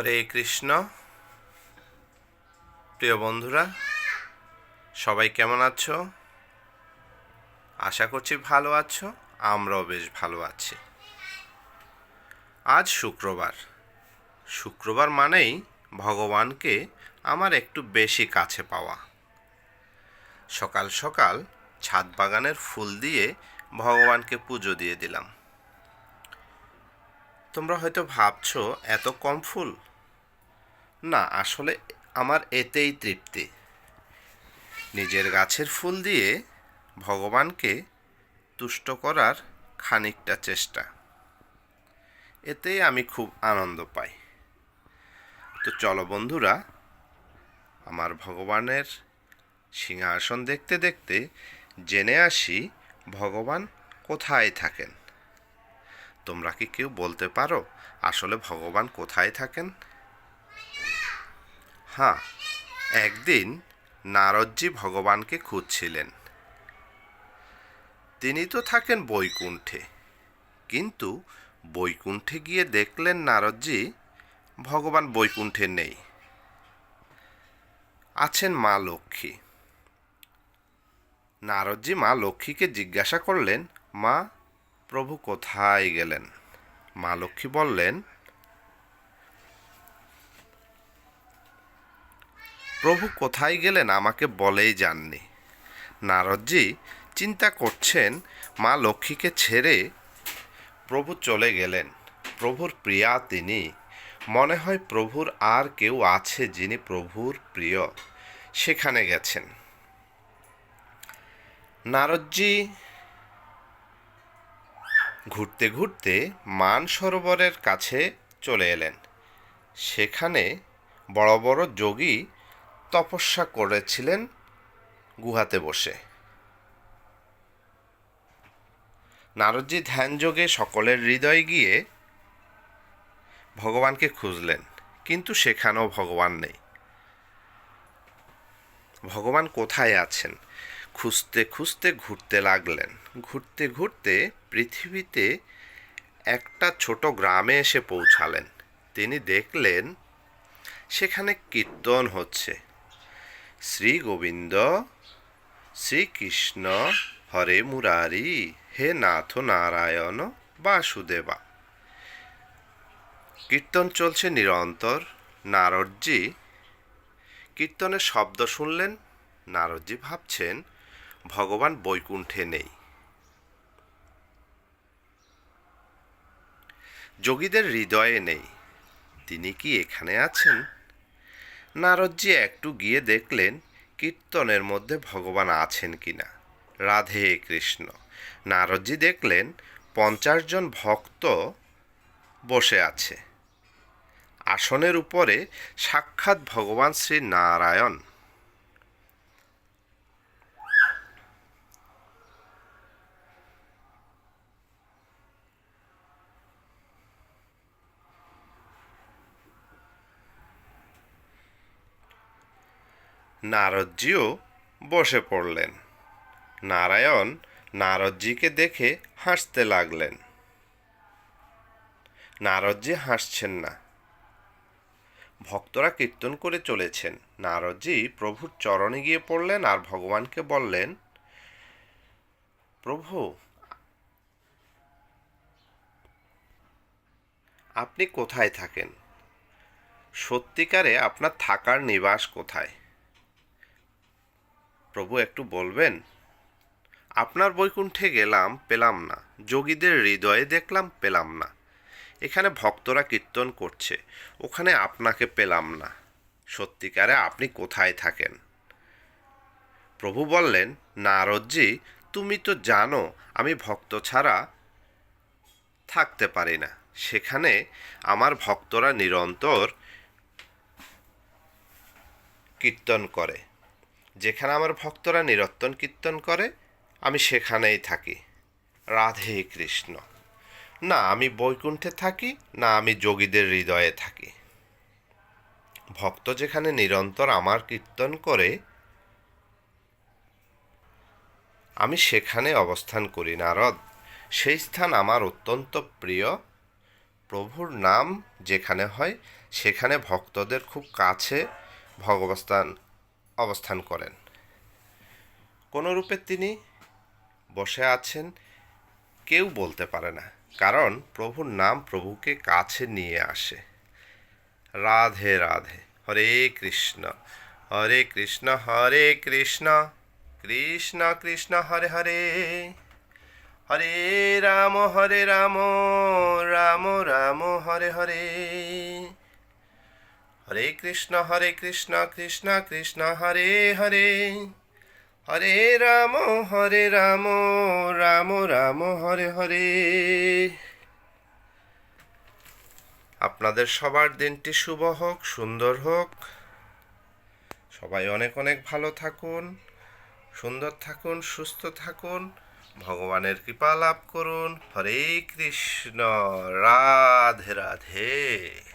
হরে কৃষ্ণ। প্রিয় বন্ধুরা, সবাই কেমন আছো? আশা করছি ভালো আছো, আমরাও বেশ ভালো আছি। আজ শুক্রবার। শুক্রবার মানেই ভগবানকে আমার একটু বেশি কাছে পাওয়া। সকাল সকাল ছাদ বাগানের ফুল দিয়ে ভগবানকে পুজো দিয়ে দিলাম। তোমরা হয়তো ভাবছ, এত কম ফুল? না, আসলে আমার এতেই তৃপ্তি। নিজের গাছের ফুল দিয়ে ভগবানকে তুষ্ট করার খানিকটা চেষ্টা। এতেই আমি খুব আনন্দ পাই। তো চলো বন্ধুরা, আমার ভগবানের সিংহাসন দেখতে দেখতে জেনে আসি ভগবান কোথায় থাকেন। তোমরা কি কেউ বলতে পারো আসলে ভগবান কোথায় থাকেন? হ্যাঁ একদিন নারদজি ভগবানকে খুঁজছিলেন। তিনি তো থাকেন বৈকুণ্ঠে, কিন্তু বৈকুণ্ঠে গিয়ে দেখলেন নারদজি ভগবান বৈকুণ্ঠে নেই। আছেন মা লক্ষ্মী। নারদজি মা লক্ষ্মীকে জিজ্ঞাসা করলেন, মা, প্রভু কোথায় গেলেন? মা লক্ষ্মী বললেন প্রভু কোথায় গেলেন আমাকে বলেই যাননি। নারদজি চিন্তা করছেন, মা লক্ষ্মীকে ছেড়ে প্রভু চলে গেলেন। প্রভুর প্রিয়া তিনি। মনে হয় প্রভুর আর কেউ আছে যিনি প্রভুর প্রিয়। সেখানে গেছেন। নারদজি ঘুরতে ঘুরতে মান সরোবরের কাছে চলে এলেন। সেখানে বড় বড় যোগী তপস্যা করেছিলেন গুহাতে বসে। নারদজি ধ্যানযোগে সকলের হৃদয়ে গিয়ে ভগবানকে খুঁজলেন, কিন্তু সেখানেও ভগবান নেই। ভগবান কোথায় আছেন? খুঁজতে খুঁজতে ঘুরতে লাগলেন। ঘুরতে ঘুরতে পৃথিবীতে একটা ছোট গ্রামে এসে পৌঁছালেন। তিনি দেখলেন, সেখানে কীর্তন হচ্ছে। শ্রী গোবিন্দ শ্রীকৃষ্ণ হরে মুরারি, হে নাথ নারায়ণ, বাসুদেবা। কীর্তন চলছে নিরন্তর। নারদজি কীর্তনের শব্দ শুনলেন। নারদজি ভাবছেন, ভগবান বৈকুণ্ঠে নেই। যোগীদের হৃদয়ে নেই। তিনি কি এখানে আছেন? নারদজি একটু গিয়ে দেখলেন কীর্তনের মধ্যে ভগবান আছেন কিনা রাধে কৃষ্ণ। নারদজি দেখলেন পঞ্চাশ জন ভক্ত বসে আছে। আসনের উপরে সাক্ষাৎ ভগবান শ্রী নারায়ণ। নারদজিও বসে পড়লেন। নারায়ণ নারদজিকে দেখে হাসতে লাগলেন। নারদজি হাসছেন না। ভক্তরা কীর্তন করে চলেছেন। নারদজি প্রভুর চরণে গিয়ে পড়লেন আর ভগবানকে বললেন, প্রভু, আপনি কোথায় থাকেন? সত্যিকারে আপনার থাকার নিবাস কোথায়? প্রভু একটু বলবেন? আপনার বৈকুণ্ঠে গেলাম, পেলাম না। যোগীদের হৃদয়ে দেখলাম, পেলাম না। এখানে ভক্তরা কীর্তন করছে, ওখানে আপনাকে পেলাম না। সত্যিকারে আপনি কোথায় থাকেন? প্রভু বললেন, নারদজি, তুমি তো জানো, আমি ভক্ত ছাড়া থাকতে পারি না। সেখানে আমার ভক্তরা নিরন্তর কীর্তন করে। যেখানে আমার ভক্তরা নিরত্তন কীর্তন করে, আমি সেখানেই থাকি। রাধে কৃষ্ণ। না, আমি বৈকুণ্ঠে থাকি, না, আমি যোগীদের হৃদয়ে থাকি। ভক্ত যেখানে নিরন্তর আমার কীর্তন করে, আমি সেখানে অবস্থান করি নারদ। সেই স্থান আমার অত্যন্ত প্রিয়। প্রভুর নাম যেখানে হয়, সেখানে ভক্তদের খুব কাছে ভগবস্থান অবস্থান করেন। কোন রূপে তিনি বসে আছেন কেউ বলতে পারে না, কারণ প্রভুর নাম প্রভুকে কাছে নিয়ে আসে। রাধে রাধে, হরে কৃষ্ণ হরে কৃষ্ণ হরে কৃষ্ণ কৃষ্ণ কৃষ্ণ, হরে হরে হরে রাম হরে রাম রাম রাম, হরে হরে। হরে কৃষ্ণ হরে কৃষ্ণ কৃষ্ণ কৃষ্ণ, হরে হরে। হরে রাম হরে রাম রাম রাম, হরে হরে। আপনাদের সবার দিনটি শুভ হোক, সুন্দর হোক। সবাই অনেক অনেক ভালো থাকুন, সুন্দর থাকুন, সুস্থ থাকুন। ভগবানের কৃপা লাভ করুন। হরে কৃষ্ণ, রাধে রাধে।